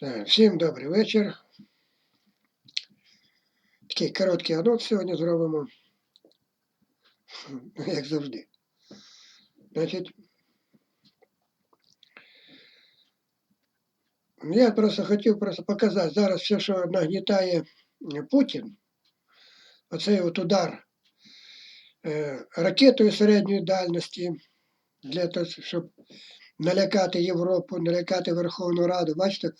Так, Всім добрий вечір. Такий короткий анонс сьогодні зробимо. Ну, Як завжди. Значить, я просто хотів просто показати зараз все, що нагнітає Путін. Оцей от удар е, ракетою середньої дальності для того, щоб налякати Європу, налякати Верховну Раду. Бачите,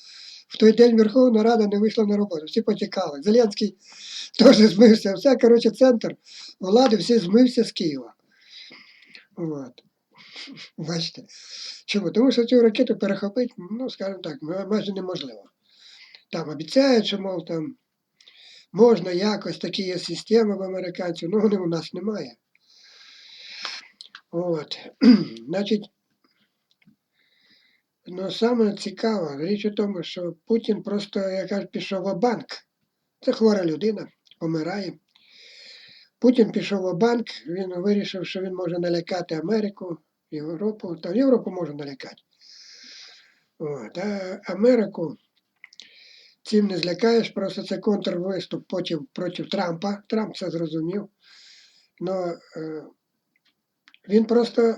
в той день Верховна Рада не вийшла на роботу, всі потікали. Зеленський теж змився. Все, коротше, центр влади, всі змився з Києва. От. Бачите. Чому? Тому що цю ракету перехопити, ну, скажімо так, майже неможливо. Там обіцяють, що, мов, там можна якось такі є системи в американців, ну вони у нас немає. От. Значить, Ну, саме цікаве, річ у тому, що Путін просто, як кажуть, пішов в банк. Це хвора людина, помирає. Путін пішов в банк, він вирішив, що він може налякати Америку, Європу, та Європу може налякати. От. А Америку цим не злякаєш, просто це контрвиступ потім проти Трампа. Трамп це зрозумів. Но е, він просто,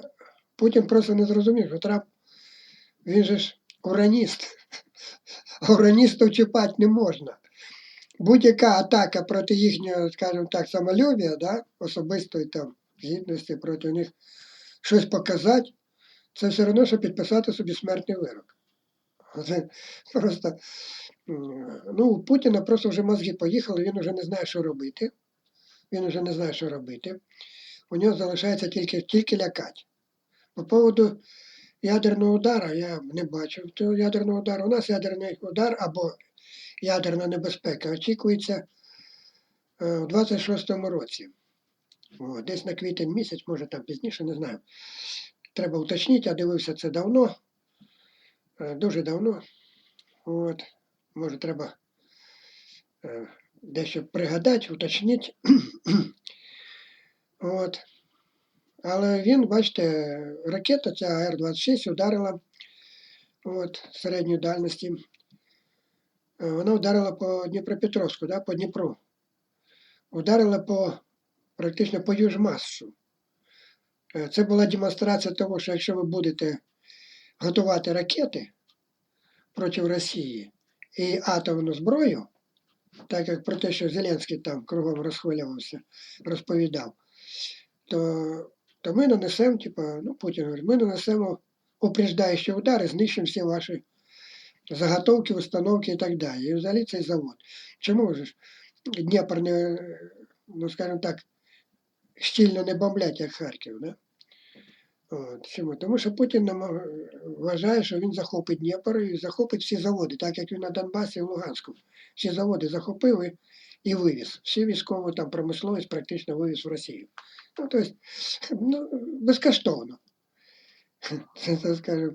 Путін просто не зрозумів, що Трамп він же ж ураніст. Ураністів чіпати не можна. Будь-яка атака проти їхнього, скажімо так, самолюбія, да, особистої там гідності проти них щось показати, це все одно, що підписати собі смертний вирок. Це просто, ну, у Путіна просто вже мозги поїхали, він вже не знає, що робити. Він вже не знає, що робити. У нього залишається тільки, тільки лякати. По поводу ядерного удара я не бачив цього ядерного удару. У нас ядерний удар або ядерна небезпека очікується е, у 26-му році. О, десь на квітень місяць, може там пізніше, не знаю. Треба уточнити, я дивився це давно, е, дуже давно. От, може, треба е, дещо пригадати, уточнити. Але він, бачите, ракета ця Р-26 ударила от, середньої дальності. Е, Вона ударила по Дніпропетровську, да, по Дніпру. Ударила по практично по Южмасу. Е, Це була демонстрація того, що якщо ви будете готувати ракети проти Росії і атомну зброю, так як про те, що Зеленський там кругом розхвилювався, розповідав, то, то ми нанесемо, типа, ну, Путін говорить, ми нанесемо упреждаючі удари, знищимо всі ваші заготовки, установки і так далі. І взагалі цей завод. Чому ж Дніпр не, ну, скажімо так, щільно не бомблять, як Харків, да? От, чому? Тому що Путін вважає, що він захопить Дніпро і захопить всі заводи, так як він на Донбасі і в Луганську. Всі заводи захопив і, і вивіз. Всі військову там промисловість практично вивіз в Росію. Ну, тобто, ну, безкоштовно. Це, це, скажімо,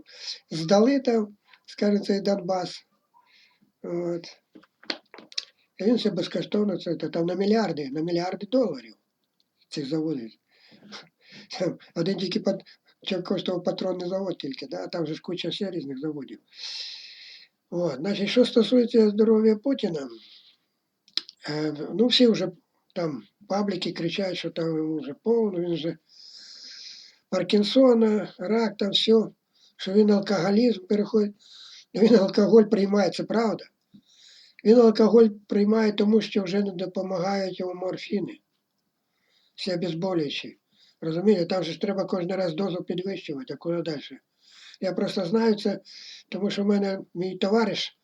здали там, скажімо, цей Донбас. От. І він все безкоштовно, це, там на мільярди, на мільярди доларів цих заводів. Там один тільки пат... коштував патронний завод тільки, да? там же ж куча ще різних заводів. От. Значить, що стосується здоров'я Путіна, е, ну всі вже там пабліки кричать, що там йому вже повно, він вже Паркінсона, рак, там все, що він алкоголізм переходить. Він алкоголь приймає, це правда. Він алкоголь приймає, тому що вже не допомагають йому морфіни. Всі обезболюючі. Розумієте, там же ж треба кожен раз дозу підвищувати, а куди далі. Я просто знаю це, тому що в мене мій товариш,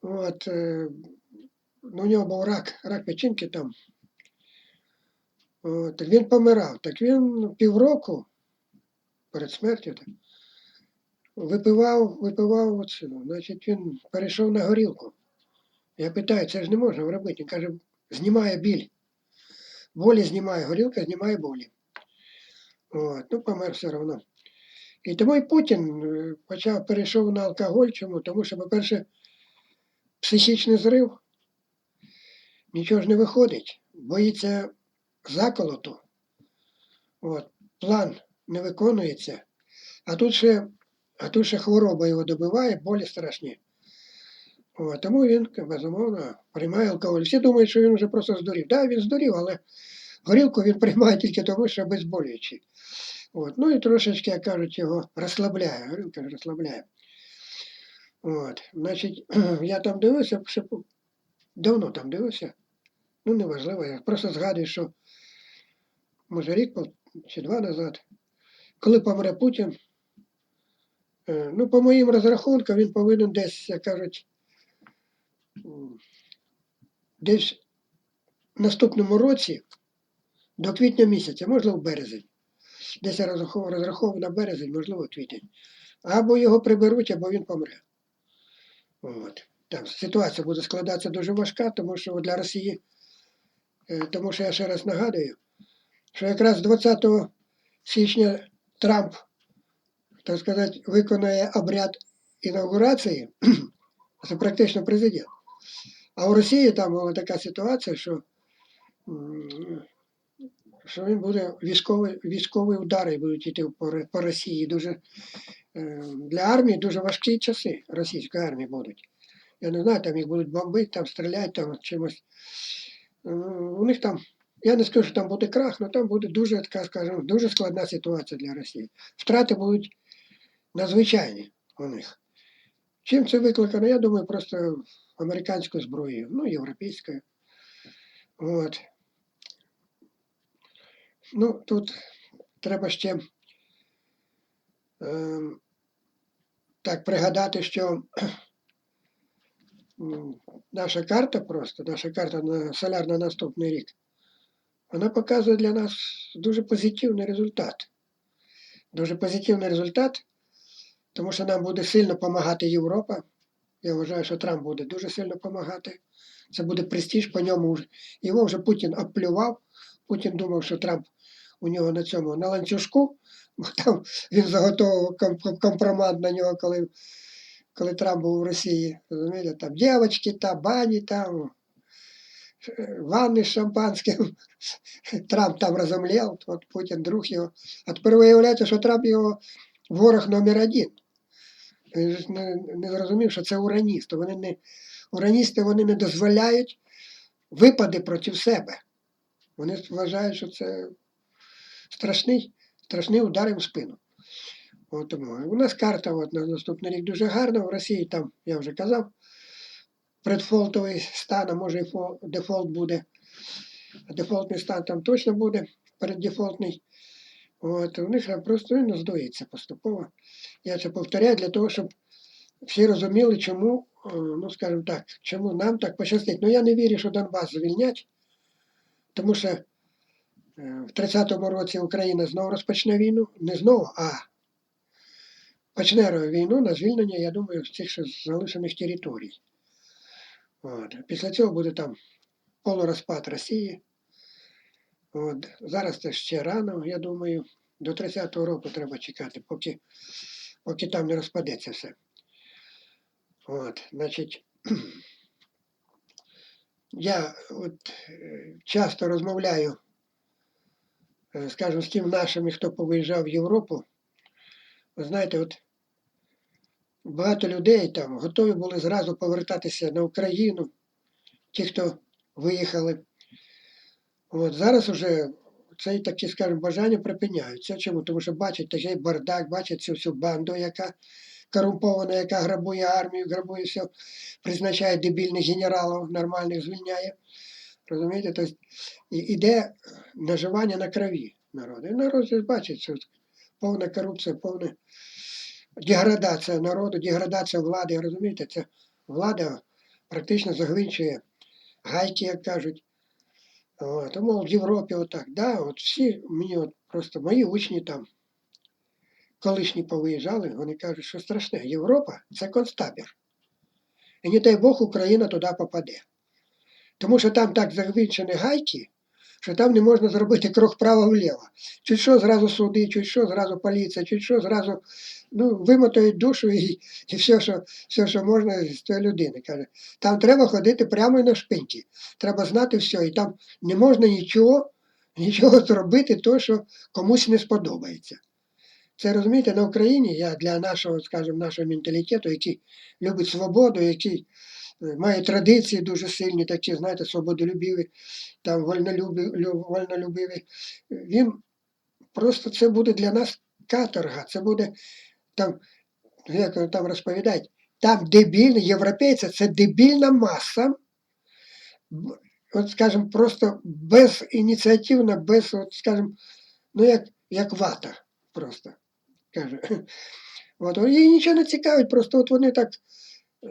от, е, ну, у нього був рак, рак печінки там. От, він помирав. Так він півроку перед смертю так, випивав, випивав оце. Значить, він перейшов на горілку. Я питаю, це ж не можна робити. Він каже, знімає біль. Болі знімає, горілка знімає болі. От, ну, помер все одно. І тому і Путін е, почав перейшов на алкоголь. Чому? Тому що, по-перше, психічний зрив, нічого ж не виходить, боїться заколоту. От, план не виконується. А тут ще, а тут ще хвороба його добиває, болі страшні. От, тому він, безумовно, приймає алкоголь. Всі думають, що він вже просто здурів. Так, він здурів, але горілку він приймає тільки тому, що безболюючий. От. Ну і трошечки, як кажуть, його розслабляє. Горілка ж розслабляє. От. Значить, я там дивився, давно там дивився. Ну, неважливо, я просто згадую, що може рік чи два назад, коли помре Путін, е, ну, по моїм розрахункам, він повинен десь, як кажуть, десь в наступному році, до квітня місяця, можливо, в березень. Десь я розраховую на березень, можливо, квітень. Або його приберуть, або він помре. От. Там ситуація буде складатися дуже важка, тому що для Росії, е, тому що я ще раз нагадую, що якраз 20 січня Трамп, так сказати, виконує обряд інаугурації, це практично президент. А у Росії там була така ситуація, що, що він буде військові, військові удари будуть йти по, по Росії. Дуже, е, для армії дуже важкі часи російської армії будуть. Я не знаю, там їх будуть бомбити, там стріляти, там чимось. Е, У них там, я не скажу, що там буде крах, але там буде дуже, скажімо, дуже складна ситуація для Росії. Втрати будуть надзвичайні у них. Чим це викликано? Я думаю, просто американською зброєю, ну, європейською. От. Ну, тут треба ще ем, так пригадати, що наша карта просто, наша карта на соляр на наступний рік, вона показує для нас дуже позитивний результат. Дуже позитивний результат, тому що нам буде сильно допомагати Європа. Я вважаю, що Трамп буде дуже сильно допомагати. Це буде престиж по ньому. вже. Його вже Путін обплював. Путін думав, що Трамп у нього на цьому на ланцюжку, бо там він заготовив ком- компромат на нього, коли, коли Трамп був у Росії. Розумієте, там дівчатки, там бані, там ванни з шампанським. Трамп там розомлів, от Путін друг його. А тепер виявляється, що Трамп його ворог номер один. Ж не, не зрозумів, що це ураністи. Вони не, ураністи вони не дозволяють випади проти себе. Вони вважають, що це страшний, страшний удар їм в спину. От. У нас карта от, на наступний рік дуже гарна. В Росії там, я вже казав, предфолтовий стан, а може і фол- дефолт буде. Дефолтний стан там точно буде, переддефолтний. От, у них просто він здується поступово. Я це повторяю для того, щоб всі розуміли, чому, е, ну скажімо так, чому нам так пощастить. Ну я не вірю, що Донбас звільнять, тому що е, в 30-му році Україна знову розпочне війну, не знову, а почне війну на звільнення, я думаю, з цих залишених територій. От. Після цього буде там полурозпад Росії. От. Зараз це ще рано, я думаю. До 30-го року треба чекати, поки, поки там не розпадеться все. От, значить, я от часто розмовляю, е, скажімо, з тим нашими, хто повиїжджав в Європу. Знаєте, от багато людей там готові були зразу повертатися на Україну, ті, хто виїхали. От зараз уже це такі, скажімо, бажання припиняються. Чому? Тому що бачать такий бардак, бачать цю всю банду, яка корумпована, яка грабує армію, грабує все, призначає дебільних генералів, нормальних звільняє. Розумієте? Тобто іде наживання на крові народу. І народ бачить, що повна корупція, повна деградація народу, деградація влади. Розумієте, це влада практично загвинчує гайки, як кажуть. Тому в Європі отак. Да, от всі мені от просто мої учні там колишні повиїжджали, вони кажуть, що страшне. Європа це концтабір. І не дай Бог Україна туди попаде. Тому що там так загвинчені гайки, що там не можна зробити крок вправо-вліво. Чуть що зразу суди, чуть що зразу поліція, чуть що зразу ну, вимотають душу і, і все, що, все, що можна з тої людини. Каже, там треба ходити прямо на шпинті. Треба знати все. І там не можна нічого, нічого зробити, то, що комусь не сподобається. Це розумієте, на Україні я для нашого, скажімо, нашого менталітету, який любить свободу, який е, має традиції дуже сильні, такі, знаєте, свободолюбиві, там вольнолюбі, вольнолюбиві. Він просто це буде для нас каторга, це буде там, там розповідають, там дебільні, європейці це дебільна маса, от скажімо, просто безініціативна, без, от, скажімо, ну як, як вата просто. Каже. От, її нічого не цікавить, просто от вони так,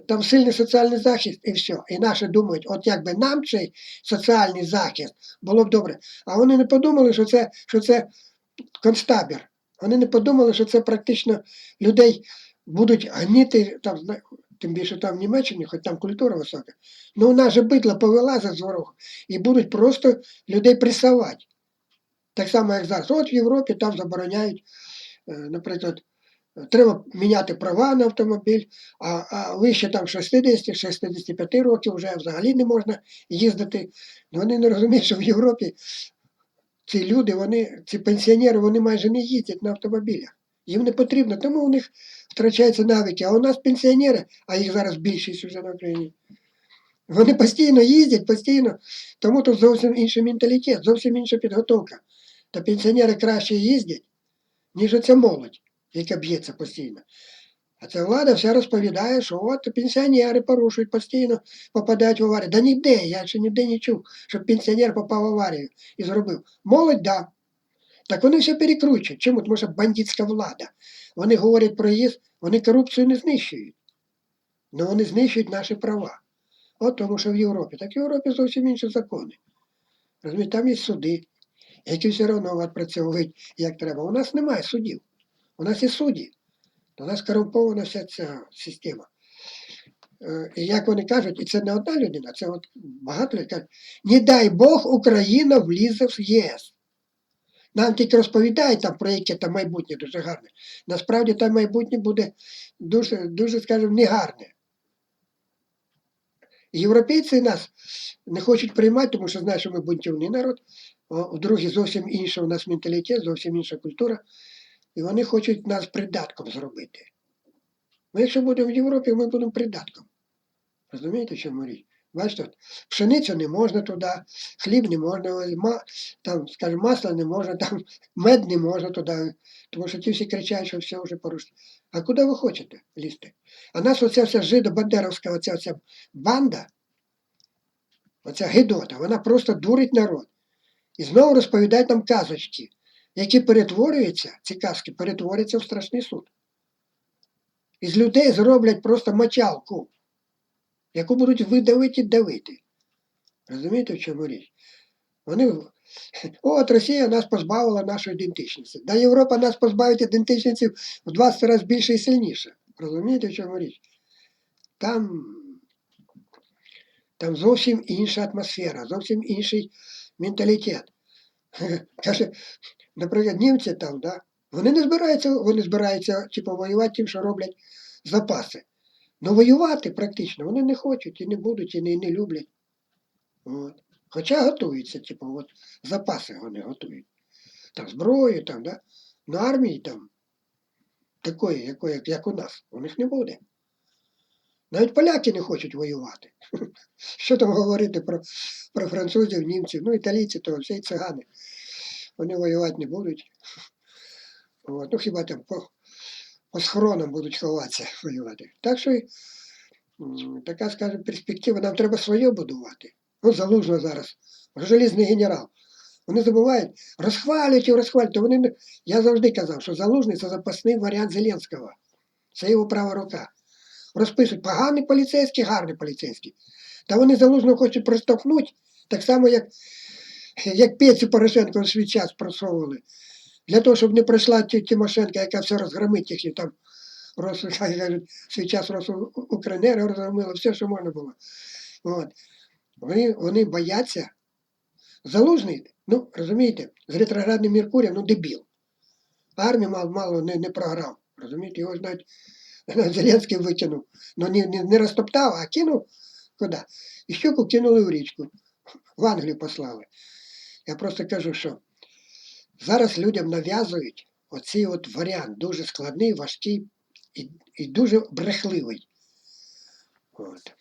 там сильний соціальний захист і все. І наші думають, от якби нам цей соціальний захист було б добре. А вони не подумали, що це, що це концтабір. Вони не подумали, що це практично людей будуть гніти, там, тим більше там в Німеччині, хоч там культура висока. Ну у нас же бидло повилазить з ворогу і будуть просто людей пресувати. Так само, як зараз. От в Європі там забороняють, е, наприклад, треба міняти права на автомобіль, а, а вище там 60-65 років вже взагалі не можна їздити. Ну, Вони не розуміють, що в Європі ці люди, вони, ці пенсіонери, вони майже не їздять на автомобілях. Їм не потрібно, тому у них втрачаються навики. А у нас пенсіонери, а їх зараз більшість вже на Україні. Вони постійно їздять, постійно, тому тут зовсім інший менталітет, зовсім інша підготовка. Та пенсіонери краще їздять, ніж оця молодь, яка б'ється постійно. А ця влада вся розповідає, що от пенсіонери порушують постійно, попадають в аварію. Да ніде, я ще ніде не чув, щоб пенсіонер попав в аварію і зробив. Молодь, да. Так вони все перекручують. Чому? Тому що бандитська влада. Вони говорять про їзд, вони корупцію не знищують. але вони знищують наші права. От тому, що в Європі. Так в Європі зовсім інші закони. Розумієте, там є суди, які все одно відпрацьовують як треба. У нас немає судів. У нас є судді. У нас корумпована вся ця система. Е, І як вони кажуть, і це не одна людина, це от багато людей кажуть, не дай Бог Україна влізе в ЄС. Нам тільки розповідають там про яке там майбутнє дуже гарне. Насправді там майбутнє буде дуже, дуже, скажімо, негарне. Європейці нас не хочуть приймати, тому що знають, що ми бунтівний народ. Вдруге, зовсім інший у нас менталітет, зовсім інша культура. І вони хочуть нас придатком зробити. Ми, якщо будемо в Європі, ми будемо придатком. Розумієте, чому річ? Бачите, пшеницю не можна туди, хліб не можна, там, скажімо, масло не можна, там, мед не можна туди, тому що ті всі кричать, що все вже порушено. А куди ви хочете лізти? А нас оця вся жидо-бандеровська оця, оця банда, оця гидота, вона просто дурить народ. І знову розповідають нам казочки, які перетворюються, ці казки перетворюються в страшний суд. Із людей зроблять просто мочалку, яку будуть видавити давити. Розумієте, в чому річ? Вони. От Росія нас позбавила нашої ідентичності. Да Європа нас позбавить ідентичності в 20 разів більше і сильніше. Розумієте, в чому річ? Там, там зовсім інша атмосфера, зовсім інший менталітет. Каже, наприклад, німці там, да, вони не збираються, вони збираються типу, воювати тим, що роблять запаси. Ну воювати практично вони не хочуть і не будуть, і не, не люблять. От. Хоча готуються, типу, от запаси вони готують. Там зброю, там, да? На армії там такої, якої, як, як у нас, у них не буде. Навіть поляки не хочуть воювати. Що там говорити про, про французів, німців, ну італійці, то всі цигани. Вони воювати не будуть. От. Ну хіба там по, по схоронам будуть ховатися воювати. Так що така, скажімо, перспектива, нам треба своє будувати. Ну, залужно зараз. Желізний генерал. Вони забувають, розхвалюють і розхвалюють. Вони, я завжди казав, що залужний це запасний варіант Зеленського. Це його права рука. Розписують поганий поліцейський, гарний поліцейський. Та вони залужно хочуть проштовхнути, так само, як, як Петю Порошенко в свій час просовували. Для того, щоб не прийшла Тимошенко, яка все розгромить їхні там свій час роз, Укренерго розгромила, все, що можна було. От. Вони, вони бояться. Залужний, ну, розумієте, з ретроградним Меркурієм, ну, дебіл. Армію мало, мало не, не програв. Розумієте, його ж навіть, навіть Зеленський витягнув. Ну, не, не, не розтоптав, а кинув куди? І щуку кинули в річку. В Англію послали. Я просто кажу, що зараз людям нав'язують оцей от варіант, дуже складний, важкий і, і дуже брехливий. От.